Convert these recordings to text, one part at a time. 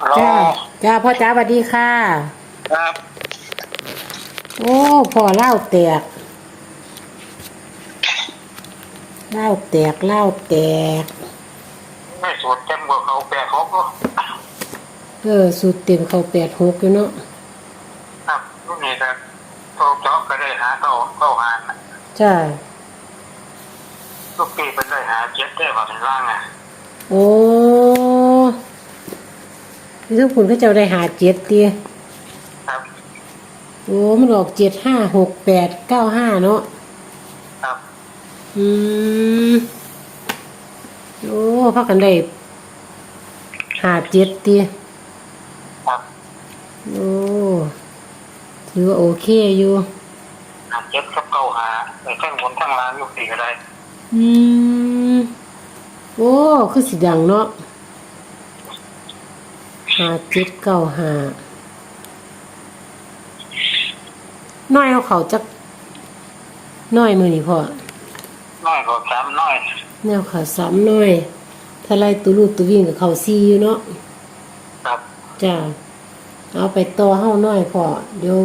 ฮัลโหลจ้าจ้าพ่อจ้าสวัสดีค่ะ ครับโอ้พ่อเล่าแตกเล่าแตกเล่าแตกไม่สวดเต็มกว่าเขาแปดเขาก็เออสุดเต็มเขาแปดหกอยู่เนาะครับรุ่นนี้ก็เขาเจาะก็ได้หาเขาเขาหาน่ะจ้าลูกปีเป็นได้หาเจ็ดได้แบบเป็นร่างอะโอ้ ที่ทุกคนก็จะได้หาเจ็ดเตียครับโอ้มันออกเจ็ดห้าหกแปดเก้าห้าเนาะครับอืมโอ้พักกันได้หาเจ็ดเตียครับโอ้ถือว่าโอเคอยู่หาเจ็ดกับเก้าหาในข้างบนข้างล่างลูกปีก็ได้อืมโอ้คือสีดังเนาะ หาเจ็ดเก้าหาน้อยเอาเขาจักน้อยมือนี่พ่อน้อยกว่าสามน้อยแนวเขาสามน้อย ถ้าไล่ตัวลูกตัววิ่งกับเขาซีอยู่เนาะครับจ้าเอาไปต่อเฮ้าน้อยพ่อเดี๋ยว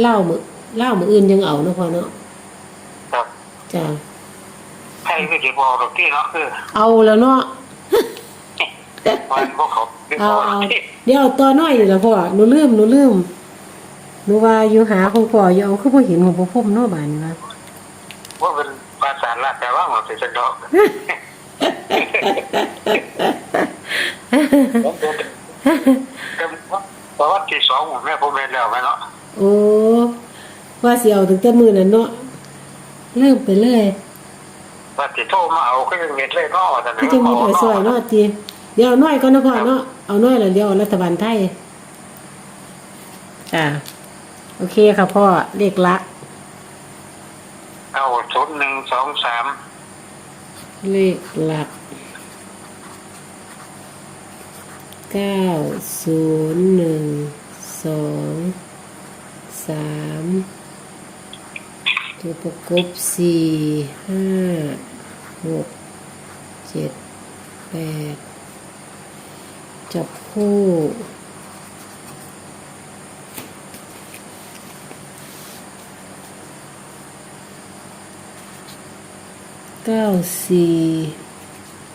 เล่ามือเล่ามืออื่นยังเอาเนาะพ่อเนาะครับจ้าใครก็จะบอกดอกที่เนาะคือ เอาแล้วเนาะวันพวกเขาไม่บ เอาอกดอเอากที่เดี๋ยวเอาตัวน้อยนี่ละพ่อหนูลืมหนูลืมหนูว่าอยู่หาของพ่ออยู่เอาคือพ่เห็นของพ่อพุ่มเนาะบานนี่นะว่าเป็นภาษาละแต่ว่าหมดสิจะดอกผมเป็นเป็นประวัติที่สองผมแม่ผมเรียนแล้วไหมเนาะโอ้ว่าสิเอาถึงแต่มือนั้นเนาะลืมไปเลยว่าติโทรมาเอาก็ยังเม็ดเลยเนาะแต่ก็จะมีไปซอยเนาะจีเดี๋ยวเอาน้อยก็นะพ่อเนาะ เอาน้อยแล้วเดี๋ยวเอารัฐบาลไทยจ้าโอเคค่ะพ่อเลขลักเอาศูนย์หนึ่งสองสามเลขหลักเก้าศูนย์หนึ่งสองสามตัวประกบสี่ห้าหกเจ็ดแปด จับคู่ เก้าสี่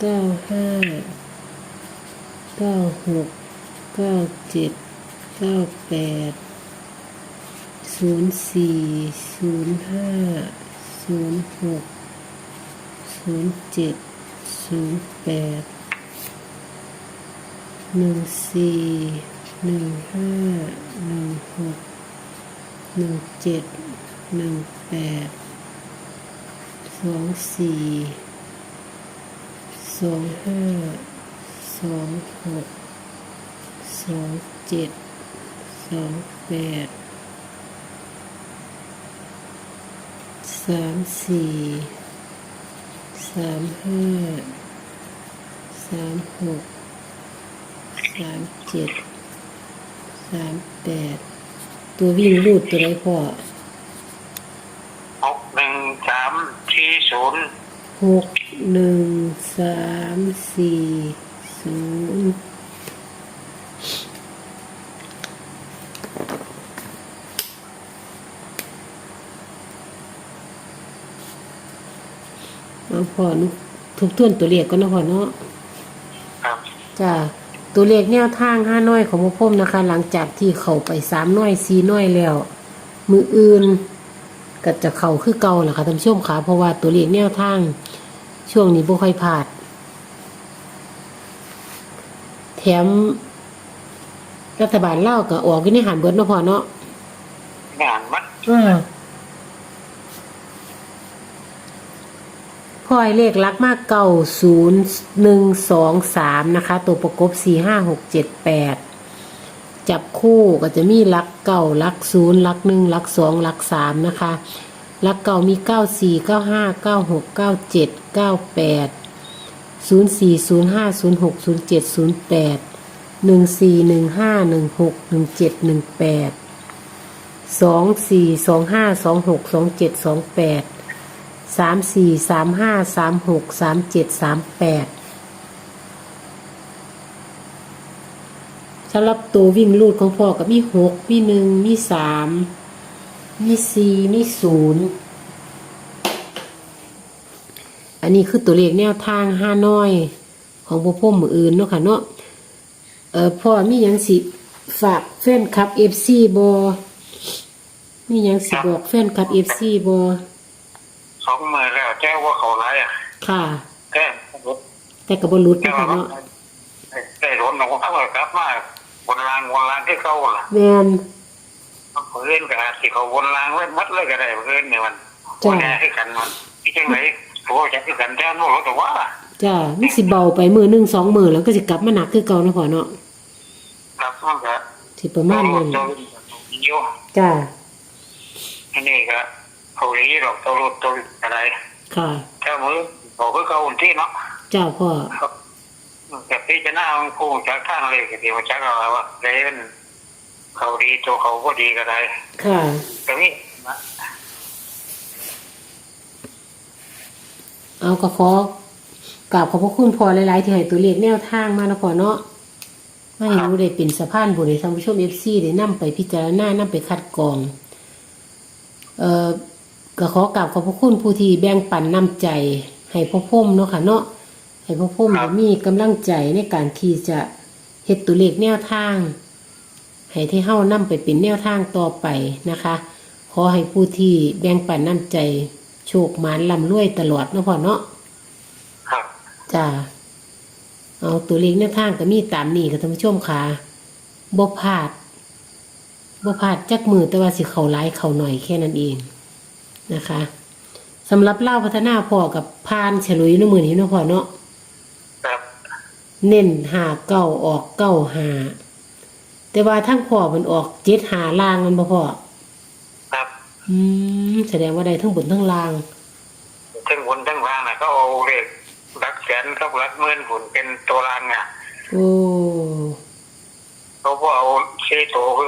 เก้าห้าเก้าหกเก้าเจ็ดเก้าแปดศูนย์สี่ศูนย์ห้าศูนย์หกศูนย์เจ็ดศูนย์แปด หนึ่งสี่หนึ่งห้าหนึ่งหกหนึ่งเจ็ดหนึ่งแปดสองสี่สองห้าสองหกสองเจ็ดสองแปดสามสี่สามห้าสามหก สามเจ็ดสามแปดตัววิ่งรูดตัวไรพ่อหกหนึ่งสามที่ศูนย์หกหนึ่งสามสี่ศูนย์เอาพอนุทุกทวนตัวเลขก็นาะพอเนาะครับจ้า ตัวเลขแนวทางห้าน้อยของพ่อพ่มนะคะ หลังจากที่เข้าไปสามน้อยสี่น้อยแล้ว มืออื่นก็จะเข้าคือเก่าแหละค่ะท่านผู้ชมค่ะเพราะว่าตัวเลขแนวทาง ช่วงนี้บ่ค่อยพลาด แถม รัฐบาลเล่าวก็ออกอยู่ในหันเบิดเนาะพ่อเนาะงานมัด พ่อยเลขลักมากเก่าศูนย์หนึ่งสองสามนะคะ ตัวประกบสี่ห้าหกเจ็ดแปดจับคู่ก็จะมีลักเก่าลักศูนย์ลักหนึ่งลักสองลักสามนะคะลักเก่ามีเก้าสี่เก้าห้าเก้าหกเก้าเจ็ดเก้าแปดศูนย์สี่ศูนย์ห้าศูนย์หกศูนย์เจ็ดศูนย์แปดหนึ่งสี่หนึ่งห้าหนึ่งหกหนึ่งเจ็ดหนึ่งแปดสองสี่สองห้าสองหกสองเจ็ดสองแปด สามสี่สามห้าสามหกสามเจ็ดสามแปดสำหรับตัววิ่งรูดของพ่อก็มีหกมีหนึ่งมีสามมีสี่มีศูนย์อันนี้คือตัวเลขแนวทางห้าน้อยของพ่อพ่อมืออื่นเนาะค่ะเนาะเออพ่อมียังสิฝากแฟนคลับเอฟซีบอมียังสิบอกแฟนคลับเอฟซีบอ สองมือแล้วแจ้งว่าเขาไรอะค่ะ แจ้งแต่กับบรุษแจ้เนาะงค่ะว่าเนาะได้รถของเขากลับมาวนรางวนรางที่เขาล่ะแมนเพื่อนกับที่เขาวนรางไว้มัดเลยก็ได้เพื่อนเนี่ยมันวนแน่ให้กันมันที่จังไหนโอ้จะให้กันแจ้งว่าแต่ว่าจ้ามันสิเบาไปมือหนึ่งสองมือแล้วก็สิกลับมาหนักคือเก่าเนาะพ่อเนาะครับมันก็สิประมาณนั้นตัวอยู่จ้าอันนี้ก็ เขาเรียกดอกตัวรถตัวอะไรค่ะแค่มือบอกคือเขาอุ่นที่เนาะจ้าพ่อแต่พี่จะน่าคงจากข้างเลยก็ดีว่าจักเอาว่าเล่นเขาดีตัวเขาก็ดีก็ได้ค่ะแต่นี่นะเอาก็ขอกราบขอบพระคุณพ่อหลายๆที่ให้ตัวเลขแนวทางมานะพ่อเนาะไม่ให้รู้ได้เป็นสะพานบุญให้ท่านผู้ชมเอฟซีได้นำไปพิจารณานำไปคัดกรอง เอ่อ ก็ขอกราบขอบพระคุณผู้ที่แบ่งปันน้ำใจ ให้พ่อพ่มเนาะค่ะเนาะให้พ่อพ่มได้มีกำลังใจในการที่จะเฮ็ดตัวเลขแนวทาง ให้ที่เฮ้านำไปเป็นแนวทางต่อไปนะคะ ขอให้ผู้ที่แบ่งปันน้ำใจ โชคหมานลำรวยตลอดเนาะพ่อเนาะ ครับ จ้าเอาตัวเลขแนวทางก็มีตามนี้ค่ะท่านผู้ชมค่ะบ่พลาดบ่พลาดจักมือแต่ว่าสิเขาหลายเขาหน่อยแค่นั้นเอง นะคะสำหรับเล่าพัฒนาพ่อกับพานฉลุยเนาะมือนี้เนาะพ่อเนาะครับเน้นหาเก้าออกเก้าหาแต่ว่าทั้งพ่อมันออกเจ็ดหาล่างมันบ่พ่อครับอืมแสดงว่าได้ทั้งบนทั้งล่างทั้งบนทั้งล่างนะเขาเอาเลขรักแสนกับรักหมื่นหุ่นเป็นตัวรางอะโอ้เขาก็เอาเชโตคือ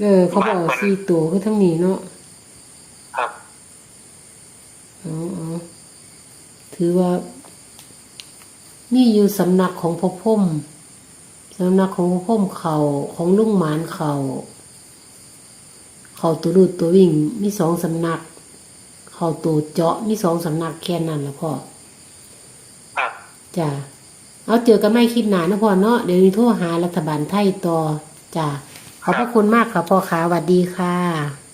เออเขาบอกว่าสี่ตัวคือทั้งนี้เนาะ ครับ อ๋ออ๋อ ถือว่านี่อยู่สำนักของพ่อพ่มสำนักของพ่อพ่มเขาของลุงหมานเขาเขาตัวรูดตัววิ่งมีสองสำนัก เขาตัวเจาะมีสองสำนักแค่นั้นละพ่อครับจ้ะเอาเจอกันไม่คลิดหนานะพ่อเนาะเดี๋ยวนี้โทรหารัฐบาลไทยต่อจ้ะขอบพระคุณมากค่ะพ่อขาสวัสดีค่ะ